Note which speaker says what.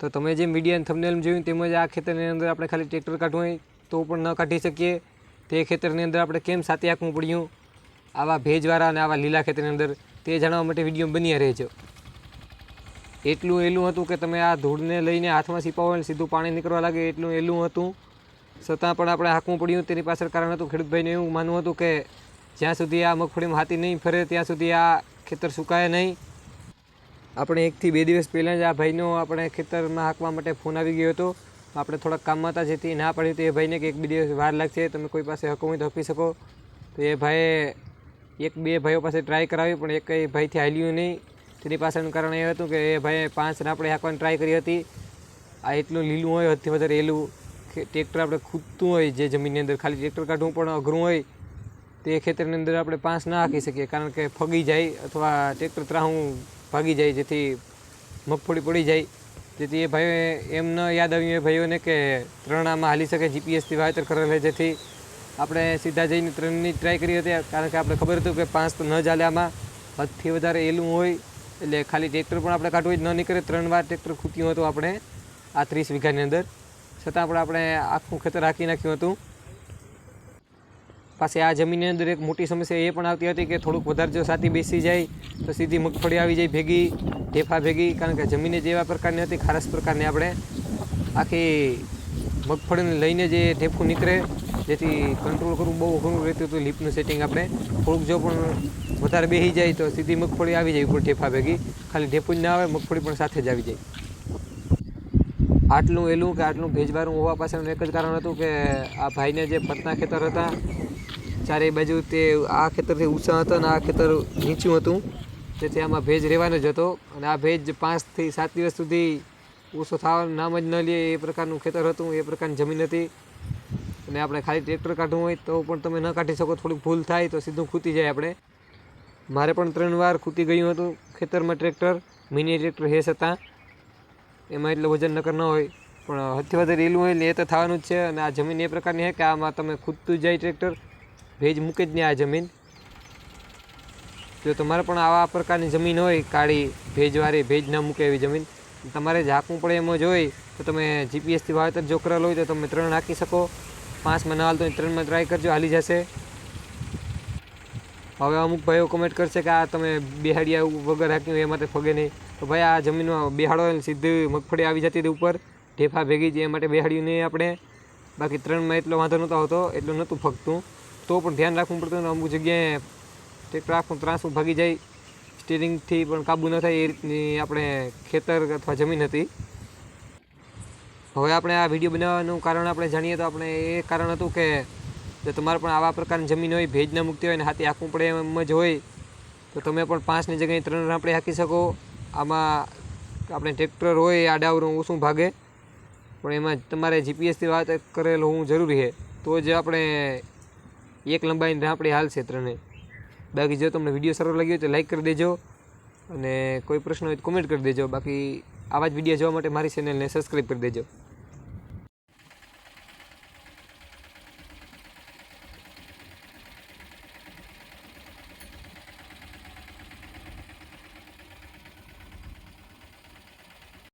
Speaker 1: તો તમે જે મીડિયા થંબનેલ જોયું તેમજ આ ખેતરની અંદર આપણે ખાલી ટ્રેક્ટર કાઢવું તો પણ ન કાઢી શકીએ. તે ખેતરની અંદર આપણે કેમ સાથે આંકવું પડ્યું? આવા ભેજવાળા અને આવા લીલા ખેતરની અંદર તે જાણવા માટે વીડિયો બન્યા રહેજો. એટલું એલું હતું કે તમે આ ધૂળને લઈને હાથમાં સીપાવો અને સીધું પાણી નીકળવા લાગે એટલું એલું હતું. છતાં પણ આપણે હાંકવું પડ્યું. તેની પાછળ કારણ હતું ખેડૂતભાઈને એવું માનવું હતું કે જ્યાં સુધી આ મગફળીમાં હાથી નહીં ફરે ત્યાં સુધી આ ખેતર સુકાય નહીં. આપણે એકથી બે દિવસ પહેલાં જ આ ભાઈનો આપણે ખેતરમાં હાંકવા માટે ફોન આવી ગયો હતો. આપણે થોડાક કામમાં હતા જેથી ના પડી તો એ ભાઈને કે એક બે દિવસ વાર લાગશે, તમે કોઈ પાસે હકવું હકી શકો. તો એ ભાઈએ એક બે ભાઈઓ પાસે ટ્રાય કરાવી, પણ એક ભાઈથી હાલ્યું નહીં. તેની પાછળનું કારણ એ હતું કે એ ભાઈએ પાંચ આપણે હાંકવાની ટ્રાય કરી હતી. આ એટલું લીલું હોય હદથી વધારે એલું ટ્રેક્ટર આપણે ખૂદતું હોય, જે જમીનની અંદર ખાલી ટ્રેક્ટર કાઢવું પણ અઘરું હોય, તે ખેતરની અંદર આપણે પાંચ ના હાંકી શકીએ. કારણ કે ફગી જાય અથવા ટ્રેક્ટર ત્રાહું ભાગી જાય, જેથી મગફળી પડી જાય. જેથી એ ભાઈઓ એમ ન યાદ આવ્યું એ ભાઈઓને કે ત્રણામાં હાલી શકે જીપીએસથી વાવેતર કરેલ જેથી આપણે સીધા જઈને ત્રણની ટ્રાય કરી હતી, કારણ કે આપણે ખબર હતું કે પાંચ તો ન ચાલે આમાં. હદથી વધારે એલું હોય, એટલે ખાલી ટ્રેક્ટર પણ આપણે કાઢવું જ ન નીકળે. ત્રણ વાર ટ્રેક્ટર ખૂટ્યું હતું આપણે આ ત્રીસ વીઘાની અંદર. છતાં પણ આપણે આખું ખેતર રાખી નાખ્યું હતું. પાછી આ જમીનની અંદર એક મોટી સમસ્યા એ પણ આવતી હતી કે થોડુંક વધારે જો સાથી બેસી જાય, તો સીધી મગફળી આવી જાય ભેગી ઢેફા ભેગી, કારણ કે જમીને જેવા પ્રકારની હતી ખારસ પ્રકારની આપણે આખી મગફળીને લઈને જે ઢેફું નીકળે, જેથી કંટ્રોલ કરવું બહુ ઘણું રહેતું હતું, લીપનું સેટિંગ આપણે. થોડુંક જો પણ વધારે બેસી જાય, તો સીધી મગફળી આવી જાય ઉપર ઢેફા ભેગી. ખાલી ઢેફું જ ના આવે, મગફળી પણ સાથે જ આવી જાય. આટલું એલું કે આટલું ભેજવાળું હોવા પાછળનું એક જ કારણ હતું કે આ ભાઈને જે પતના ખેતર હતા ચારે બાજુ તે આ ખેતરથી ઊંચા હતા અને આ ખેતર નીચું હતું. તેથી આમાં ભેજ રહેવાનો જ હતો અને આ ભેજ પાંચથી સાત દિવસ સુધી ઓછો થવાનું નામ જ ન લે એ પ્રકારનું ખેતર હતું, એ પ્રકારની જમીન હતી. અને આપણે ખાલી ટ્રેક્ટર કાઢવું હોય તો પણ તમે ન કાઢી શકો, થોડીક ભૂલ થાય તો સીધું ખૂતી જાય આપણે. મારે પણ ત્રણ વાર ખૂતી ગયું હતું ખેતરમાં ટ્રેક્ટર, મિની ટ્રેક્ટર હેસ હતા. એમાં એટલું વજન નકર ન હોય, પણ હદથી વધારે રેલું હોય એટલે એ તો થવાનું જ છે અને આ જમીન એ પ્રકારની છે કે આમાં તમે ખૂદતું જાય ટ્રેક્ટર ભેજ મૂકે જ નહીં આ જમીન. જો તમારે પણ આવા પ્રકારની જમીન હોય, કાળી ભેજવાળી, ભેજ ન મૂકે એવી જમીન, તમારે ઝાંકવું પડે એમ જ તો તમે જીપીએસથી વાવેતર જો કરેલ હોય તો તમે ત્રણ નાખી શકો. પાંચમાં ન હાલતો હોય ત્રણમાં ટ્રાય કરજો, હાલી જશે. હવે અમુક ભાઈઓ કમેન્ટ કરશે કે આ તમે બેહાડિયા વગર હાંક્યું એ માટે ફગે નહીં. તો ભાઈ, આ જમીનમાં બેહાડો સીધી મગફળી આવી જતી હતી ઉપર. ઢેફા ભેગી જે માટે બેહાડ્યું નહીં આપણે. બાકી ત્રણમાં એટલો વાંધો નહોતો આવતો, એટલું નહોતું ફગતું. તો પણ ધ્યાન રાખવું પડતું અને અમુક જગ્યાએ ટ્રેક્ટર આખું ત્રાસું ભાગી જાય. સ્ટીરિંગથી પણ કાબુ ન થાય એ રીતની આપણે ખેતર અથવા જમીન હતી. હવે આપણે આ વીડિયો બનાવવાનું કારણ આપણે જાણીએ તો આપણે એ કારણ હતું કે જો તમારે પણ આવા પ્રકારની જમીન હોય, ભેજ ન મૂકતી હોય ને હાથી હાંકવું પડે એમ જ હોય, તો તમે પણ પાંચની જગ્યાએ ત્રણ આપણે હાંકી શકો. આમાં આપણે ટ્રેક્ટર હોય આડાવરું ઓછું ભાગે. પણ એમાં તમારે જીપીએસથી વાત કરેલ હોવું જરૂરી છે. તો જ આપણે એક લંબાઈને આપણે હાલશે ક્ષેત્રને બાકી જો તમને વીડિયો સારો લાગ્યો તો લાઇક કરી દેજો અને કોઈ પ્રશ્ન હોય તો કોમેન્ટ કરી દેજો. બાકી આવા જ વીડિયો જોવા માટે મારી ચેનલને સબસ્ક્રાઈબ કરી દેજો.